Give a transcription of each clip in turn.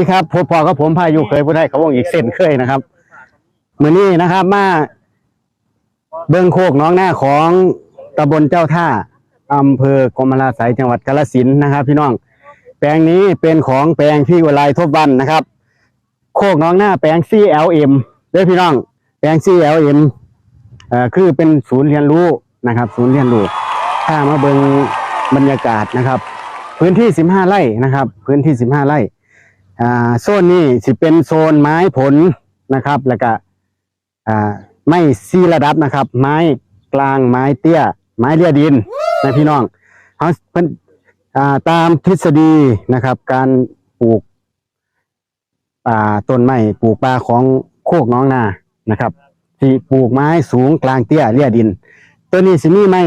นี่ครับพบพอกับผมพายุเคยผู้ได้เขาวงอีกเส้นเคยนะครับมือนี้นะครับ มาเบิ้งโคกน้องหน้าของตำบลเจ้าท่าอำเภอกรมราสัยจังหวัดกาฬสินนะครับ พี่น้อง แปลงนี้เป็นของแปลงพี่วลัยทบวันนะครับ โคกน้องหน้าแปลง CLM เด้อพี่น้อง แปลง CLM เอ่อคือเป็นศูนย์เรียนรู้นะครับ ศูนย์เรียนรู้ถ้ามาเบิงบรรยากาศนะครับ พื้นที่ 15 ไร่นะครับ พื้นที่ 15 ไร่ อ่าโซนนี้สิเป็นโซนไม้ผลนะครับ แล้วก็อ่าไม้ซีระดับนะครับ ไม้กลางไม้เตี้ย ไม้เลียดินนะพี่น้องเขาเพิ่นอ่าตามทฤษฎีนะครับ การปลูกป่าต้นไม้ปลูกป่าของโคกน้องนานะครับที่ปลูกไม้สูงกลางเตี้ยเลียดิน ตัวนี้สิมีไม้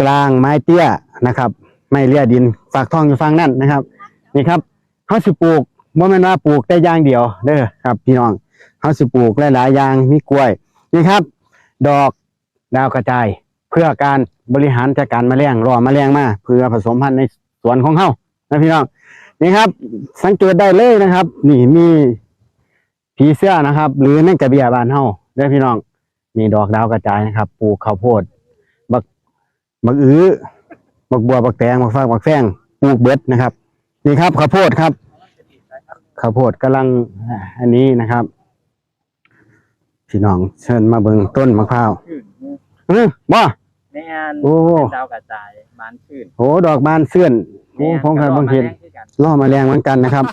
กลางไม้เตี้ยนะครับ ไม้เลียดิน ฝากทองอยู่ฟังนั่นนะครับ นี่ครับ เขาสิปลูกบ่แม่นว่าปลูกแต่อย่างเดียวเด้อครับ พี่น้องเขาสิปลูกหลายๆอย่างมีกล้วยนี่ครับ ดอกดาวกระจาย เพื่อการบริหารจัดการแมลงรอแมลงมาเพื่อผสมพันธุ์ในสวนของเฮานะพี่น้องนี่ครับ สังเกตได้เลยนะครับ นี่มีผีเสื้อนะครับ หรือแมงกะเบียบานเฮาเด้อพี่น้องนี่ดอกดาวกระจายนะครับปลูกข้าวโพดบักบักอื้อบักบัวบักแตงบักฟากบักแฟงปลูกเบิดนะครับ นี่ครับข้าวโพดครับข้าวโพดกำลังอ่าอันนี้นะครับพี่น้องเชิญมาเบิ่งต้นมะพร้าวชื่นเออบ่แม่นโอ้เป็นดาวกระจายบานชื่นโหดอกบานเสื่อนโอ้ผมเคยบางเห็นแม่นก็รอมาแรงคือกันล่อแมาแรงเหมือนกันนะครับ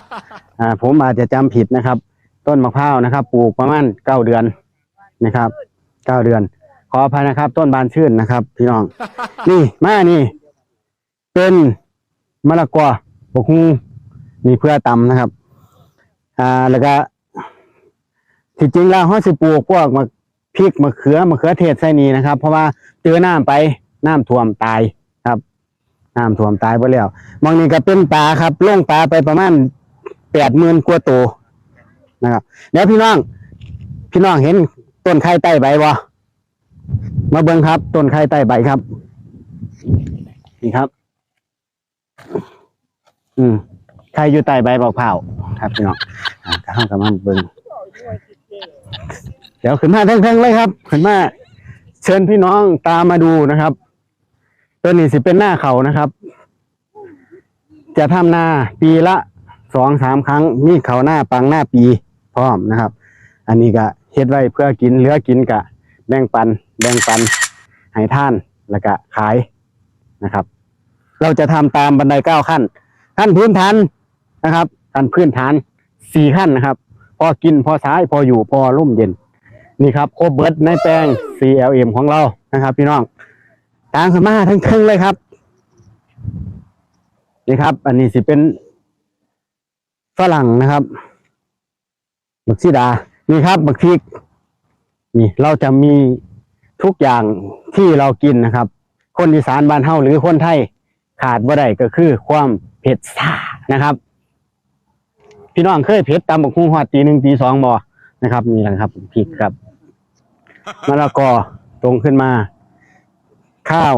อ่า ผมอาจจะจำผิดนะครับ ต้นมะพร้าวนะครับ ปลูกประมาณเก้าเดือนนะครับเก้าเดือน ขออภัยนะครับ ต้นบานชื่นนะครับ พี่น้อง นี่มานี่ เป็นมะละกอ บกฮูนี่เพื่อตำนะครับ อ่าแล้วก็ที่จริงแล้วเขาสิปลูกพวกมะพริกมะเขือมะเขือเทศใส่นี่นะครับ เพราะว่าเจอน้ำไปน้ำท่วมตายครับน้ำท่วมตายไปแล้วบางนี่ก็เป็นปลาครับล่งปลาไปประมาณแปดหมื่นกว่าตัวนะครับแล้วพี่น้อง พี่น้องเห็นต้นไข่ใต้ใบบ่มาเบิ่งครับ ต้นไข่ใต้ใบครับ นี่ครับ อืมไข่อยู่ใต้ใบบอกเผาวครับพี่น้องอ่าก็ห้ากับมันเบิ่งเดี๋ยวขึ้นมาเพ่งๆเลยครับขึ้นมาเชิญพี่น้องตามมาดูนะครับ ตัวนี้สิเป็นหน้าเขานะครับ จะทำนาปีละสองสามครั้ง มีเขาหน้าปังหน้าปีพร้อมนะครับ อันนี้ก็เฮ็ดไว้เพื่อกินเหลือกินกะแบ่งปัน แบ่งปันให้ท่านแล้วก็ขายนะครับ เราจะทำตามบันไดเก้าขั้น ขั้นพื้นฐานนะครับขั้นพื้นฐานสี่ขั้นนะครับ พอกินพอสายพออยู่พอร่มเย็น นี่ครับโคเบิร์ดในแปลง CLM ของเรานะครับ พี่น้องตามขึ้นมาทั้งครึ่งเลยครับ นี่ครับ อันนี้สิเป็นฝรั่งนะครับบักซีดา นี่ครับบักพริก นี่เราจะมีทุกอย่างที่เรากินนะครับ คนอีสานบ้านเฮาหรือคนไทยขาดบ่ได้ก็คือความ ผ็ดซ่านะครับ พี่น้องเคยเผ็ดตามบักฮุ้งฮอดตีหนึ่งตีสองบ่นะครับนี่แหละครับพริกครับมะละกอตรงขึ้นมา ข้าว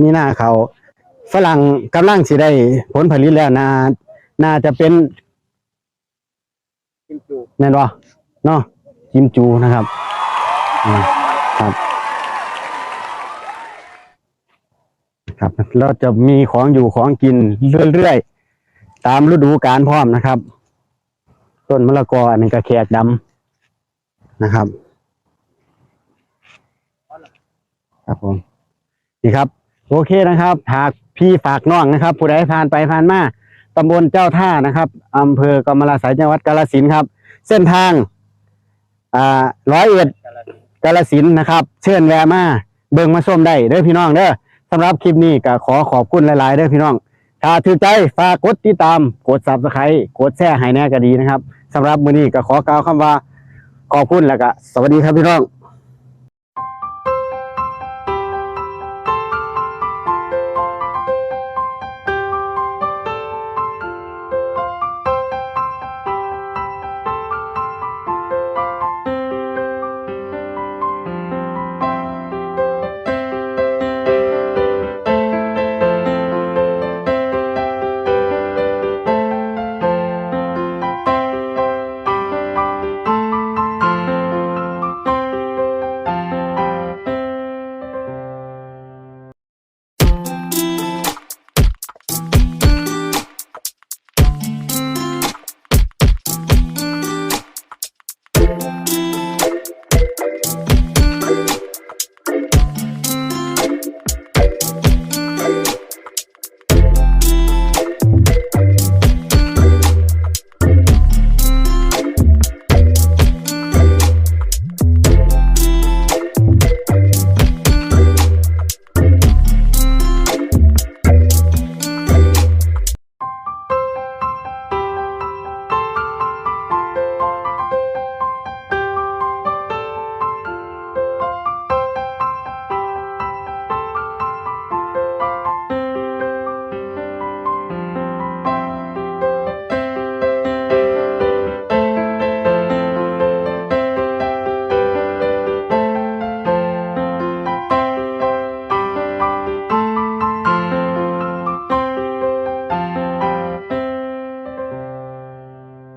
มีหน้าเขาวฝรั่งกำลังสิได้ ผลผลิตแล้วนาน่าจะเป็นกิมจูแน่นบ่เนาะจิมจูนะครับอืมครับ ครับเราจะมีของอยู่ของกินเรื่อยๆตามฤดูกาลพร้อมนะครับ ต้นมะละกออันนี้ก็แขกดำนะครับครับผมนี่ครับ โอเคนะครับหากพี่ฝากน้องนะครับ ผู้ใดผ่านไปผ่านมาตำบลเจ้าท่านะครับอำเภอกำมะลาสายจังหวัดกาฬสินธุ์ครับ เส้นทางอ่าร้อยเอ็ดกาฬสินธุ์นะครับ เชิญแวะมาเบิ่งมาส้มได้เด้อพี่น้องเด้อำหรับคลิปนี้ก็ขอขอบคุณหลายๆเด้อพี่น้อง ถ้าถือใจฝากกดติดตาม กด subscribe กดแชร์ให้แน่ก็ดีนะครับสำหรับมื้อนี้ก็ขอกล่าวคำว่าขอบคุณแล้วก็สวัสดีครับพี่น้อง